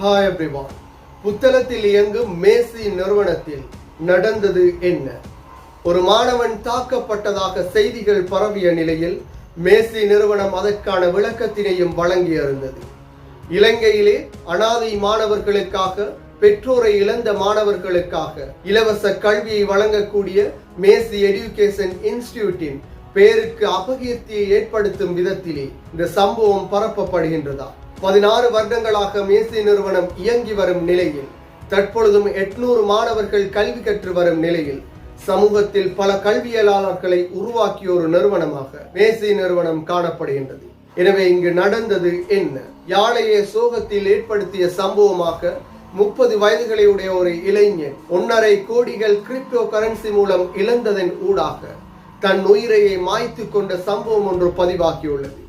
Hi everyone புத்தளத்தில் இயங்கும் மேசி நிறுவனத்தில் நடந்தது என்ன? ஒரு மாணவன் தாக்கப்பட்டதாக செய்திகள் பரவிய நிலையில் மேசி நிறுவனம் அதற்கான விளக்கத்தினையும் வழங்கியிருந்தது இலங்கையிலே அனாதை மாணவர்களுக்காக பெற்றோரை இழந்த மாணவர்களுக்காக இலவச கல்வியை வழங்கக்கூடிய மேசி எஜுகேஷன் இன்ஸ்டிடியூட்டின் பேருக்கு அபகீர்த்தியை ஏற்படுத்தும் விதத்திலே இந்த சம்பவம் பரப்பப்படுகின்றதா? பதினாறு வருடங்களாக மேசி நிறுவனம் இயங்கி வரும் நிலையில் தற்பொழுதும் எட்நூறு மாணவர்கள் கல்வி கற்று வரும் நிலையில் சமூகத்தில் பல கல்வியலாளர்களை உருவாக்கிய ஒரு நிறுவனமாக மேசி நிறுவனம் காணப்படுகின்றது. எனவே இங்கு நடந்தது என்ன? யாழையை சோகத்தில் ஏற்படுத்திய சம்பவமாக முப்பது வயதுகளையுடைய ஒரு இளைஞன் ஒன்னரை கோடிகள் கிரிப்டோ கரன்சி மூலம் இழந்ததன் ஊடாக தன் உயிரையை மாய்த்து கொண்ட சம்பவம் ஒன்று பதிவாகியுள்ளது.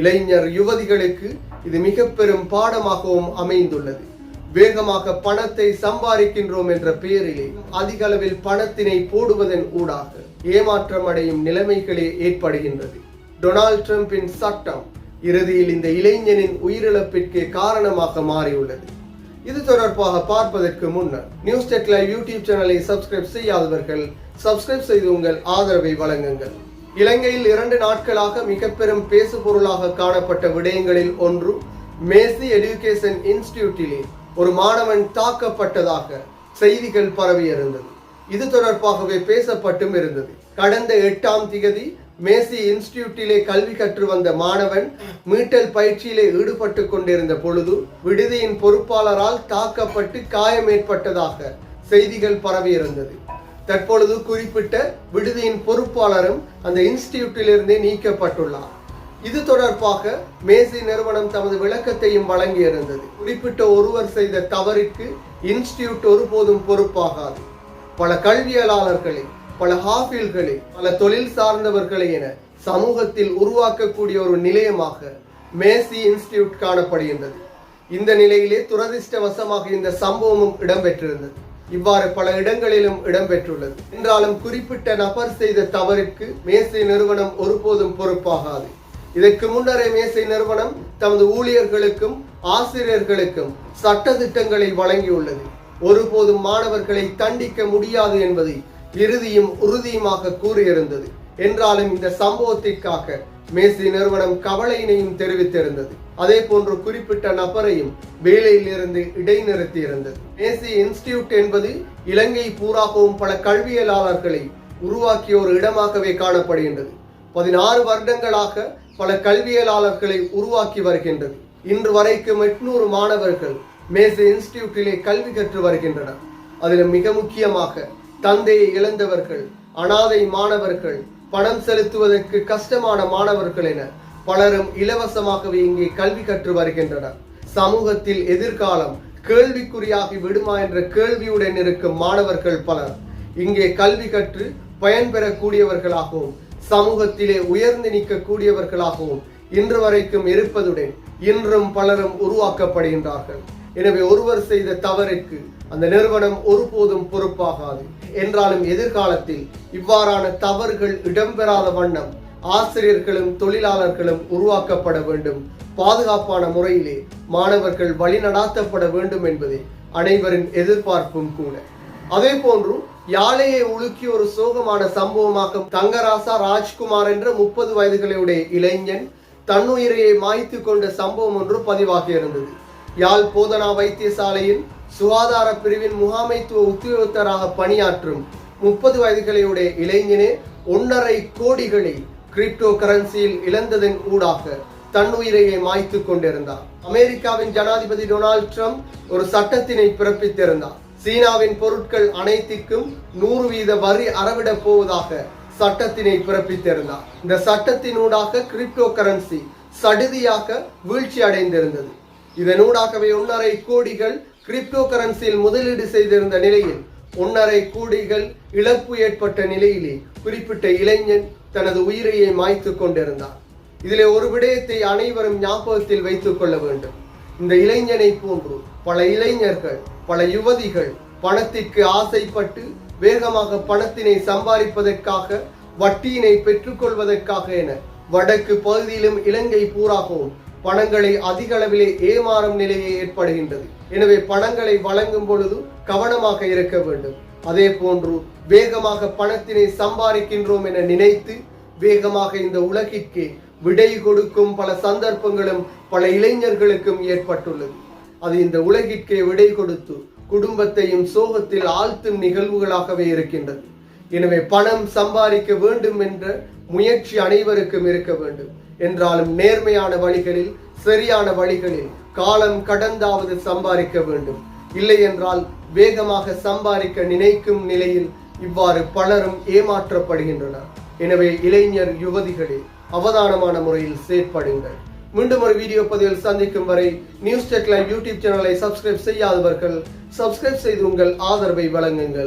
இளைஞர் யுவதிகளுக்கு இது மிக பெரும் பாடமாகவும் அமைந்துள்ளது. வேகமாக பணத்தை சம்பாதிக்கின்றோம் என்ற பெயரிலே அதிக அளவில் பணத்தினை போடுவதன் ஊடாக ஏமாற்றம் அடையும் நிலைமைகளே ஏற்படுகின்றது. டொனால்ட் ட்ரம்பின் சட்டம் இறுதியில் இந்த இளைஞனின் உயிரிழப்பிற்கு காரணமாக மாறியுள்ளது. இது தொடர்பாக பார்ப்பதற்கு முன்னர் நியூஸ் டெக் யூடியூப் சேனலை சப்ஸ்கிரைப் செய்யாதவர்கள் சப்ஸ்கிரைப் செய்து உங்கள் ஆதரவை வழங்குங்கள். இலங்கையில் இரண்டு நாட்களாக மிக பெரும் பேசுபொருளாக காணப்பட்ட விடயங்களில் ஒன்று மேசி எஜுகேஷன் இன்ஸ்டிடியூட்டிலே ஒரு மாணவன் தாக்கப்பட்டதாக செய்திகள் பரவி இருந்தது இது தொடர்பாகவே பேசப்பட்டும் இருந்தது. கடந்த எட்டாம் திகதி மேசி இன்ஸ்டிடியூட்டிலே கல்வி கற்று வந்த மாணவன் மீட்டல் பயிற்சியிலே ஈடுபட்டு கொண்டிருந்த பொழுது விடுதியின் பொறுப்பாளரால் தாக்கப்பட்டு காயம் ஏற்பட்டதாக செய்திகள் பரவியிருந்தது. தற்பொழுது குறிப்பிட்ட விடுதியின் பொறுப்பாளரும் அந்த இன்ஸ்டிடியூட்டிலிருந்தே நீக்கப்பட்டுள்ளார். இது தொடர்பாக மேசி நிறுவனம் தமது விளக்கத்தையும் வழங்கியிருந்தது. குறிப்பிட்ட ஒருவர் செய்த தவறிற்கு இன்ஸ்டிடியூட் ஒருபோதும் பொறுப்பாகாது. பல கல்வியலாளர்களை பல ஹாஃபில்களை பல தொழில் சார்ந்தவர்களை என சமூகத்தில் உருவாக்கக்கூடிய ஒரு நிலையமாக மேசி இன்ஸ்டிடியூட் காணப்படுகின்றது. இந்த நிலையிலே துரதிர்ஷ்டவசமாக இந்த சம்பவமும் இடம்பெற்றிருந்தது. இவ்வாறு பல இடங்களிலும் இடம்பெற்றுள்ளது. என்றாலும் குறிப்பிட்ட நபர் செய்த தவறுக்கு மேசை நிறுவனம் ஒருபோதும் பொறுப்பாகாது. இதற்கு முன்னரே மேசை நிறுவனம் தமது ஊழியர்களுக்கும் ஆசிரியர்களுக்கும் சட்ட திட்டங்களை வழங்கியுள்ளது. ஒருபோதும் மாணவர்களை தண்டிக்க முடியாது என்பதை இறுதியும் உறுதியுமாக கூறியிருந்தது. என்றாலும் இந்த சம்பவத்திற்காக மேசி நிறுவனம் கவலையினையும் தெரிவித்திருந்தது. அதே போன்று குறிப்பிட்ட நபரையும் வேலையில் இருந்து இடைநிறுத்தி இருந்தது மேசி இன்ஸ்டிடியூட் என்பது இலங்கை பூராகவும் பல கல்வியலாளர்களை உருவாக்கிய ஒரு இடமாகவே காணப்படுகின்றது. பதினாறு வருடங்களாக பல கல்வியலாளர்களை உருவாக்கி வருகின்றது. இன்று வரைக்கும் எட்நூறு மாணவர்கள் மேசை இன்ஸ்டிடியூட்டிலே கல்வி கற்று வருகின்றனர். அதில் மிக முக்கியமாக தந்தையை இழந்தவர்கள் அனாதை மாணவர்கள் பணம் செலுத்துவதற்கு கஷ்டமான மாணவர்கள் என பலரும் இலவசமாகவே இங்கே கல்வி கற்று வருகின்றனர். சமூகத்தில் எதிர்காலம் கேள்விக்குறியாகி விடுமா என்ற கேள்வியுடன் இருக்கும் மாணவர்கள் பலர் இங்கே கல்வி கற்று பயன்பெறக்கூடியவர்களாகவும் சமூகத்திலே உயர்ந்து நிற்கக்கூடியவர்களாகவும் இன்று வரைக்கும் இருப்பதுடன் இன்றும் பலரும் உருவாக்கப்படுகின்றார்கள். எனவே ஒருவர் செய்த தவறுக்கு அந்த நிறுவனம் ஒருபோதும் பொறுப்பாகாது. என்றாலும் எதிர்காலத்தில் இவ்வாறான தவறுகள் இடம்பெறாத வண்ணம் ஆசிரியர்களும் தொழிலாளர்களும் உருவாக்கப்பட வேண்டும். பாதுகாப்பான முறையிலே மாணவர்கள் வழிநடாத்தப்பட வேண்டும் என்பதே அனைவரின் எதிர்பார்ப்பும் கூட. அதே போன்று யாழையை உலுக்கி ஒரு சோகமான சம்பவமாக தங்கராசா ராஜ்குமார் என்ற முப்பது வயதுகளுடைய இளைஞன் தன்னுயிரையை மாய்த்து கொண்ட சம்பவம் ஒன்று பதிவாகி இருந்தது. யாழ் போதனா வைத்தியசாலையில் சுகாதார பிரிவின் முகாமைத்துவ உத்தியோகத்தராக பணியாற்றும் முப்பது வயதுகளையுடைய இளைஞனே ஒன்றரை கோடிகளை கிரிப்டோ கரன்சியில் இழந்ததன் ஊடாக தன்னுயிரையை மாய்த்து கொண்டிருந்தார். அமெரிக்காவின் ஜனாதிபதி டொனால்ட் ட்ரம்ப் ஒரு சட்டத்தினை பிறப்பித்திருந்தார். சீனாவின் பொருட்கள் அனைத்திற்கும் நூறு வீத வரி அறவிடப் போவதாக சட்டத்தினை பிறப்பித்திருந்தார். இந்த சட்டத்தினூடாக கிரிப்டோ கரன்சி சடுதியாக வீழ்ச்சி அடைந்திருந்தது இதனூடாகவே ஒன்றரை கோடிகள் கிரிப்டோ கரன்சியில் முதலீடு செய்திருந்த நிலையில் ஒன்றரை கோடிகள் இழப்பு ஏற்பட்ட நிலையிலே குறிப்பிட்ட இளைஞன் தனது உயிரையை மாய்த்து கொண்டிருந்தார் இதிலே ஒரு விடயத்தை அனைவரும் ஞாபகத்தில் வைத்துக் கொள்ள வேண்டும். இந்த இளைஞனை போன்று பல இளைஞர்கள் பல யுவதிகள் பணத்திற்கு ஆசைப்பட்டு வேகமாக பணத்தினை சம்பாதிப்பதற்காக வட்டியினை பெற்றுக்கொள்வதற்காக என வடக்கு பகுதியிலும் இலங்கை பூராகவும் பணங்களை அதிக அளவிலே ஏமாறும் நிலையே ஏற்படுகின்றது. எனவே பணங்களை வழங்கும் பொழுது கவனமாக இருக்க வேண்டும். அதே போன்று வேகமாக பணத்தினை சம்பாதிக்கின்றோம் என நினைத்து வேகமாக இந்த உலகிற்கு விடை கொடுக்கும் பல சந்தர்ப்பங்களும் பல இளைஞர்களுக்கும் ஏற்பட்டுள்ளது. அது இந்த உலகிற்கே விடை கொடுத்து குடும்பத்தையும் சோகத்தில் ஆழ்த்தும் நிகழ்வுகளாகவே இருக்கின்றது. எனவே பணம் சம்பாதிக்க வேண்டும் என்ற முயற்சி அனைவருக்கும் இருக்க வேண்டும். என்றாலும் நேர்மையான வழிகளில் சரியான வழிகளில் காலம் கடந்தாவது சம்பாதிக்க வேண்டும். இல்லை என்றால் வேகமாக சம்பாதிக்க நினைக்கும் நிலையில் இவ்வாறு பலரும் ஏமாற்றப்படுகின்றனர். எனவே இளைஞர் யுவதிகளே அவதானமான முறையில் செயற்படுங்கள். மீண்டும் ஒரு வீடியோ பதிவில் சந்திக்கும் வரை நியூஸ் டெக் லைவ் யூடியூப் சேனலை சப்ஸ்கிரைப் செய்யாதவர்கள் சப்ஸ்கிரைப் செய்து உங்கள் ஆதரவை வழங்குங்கள்.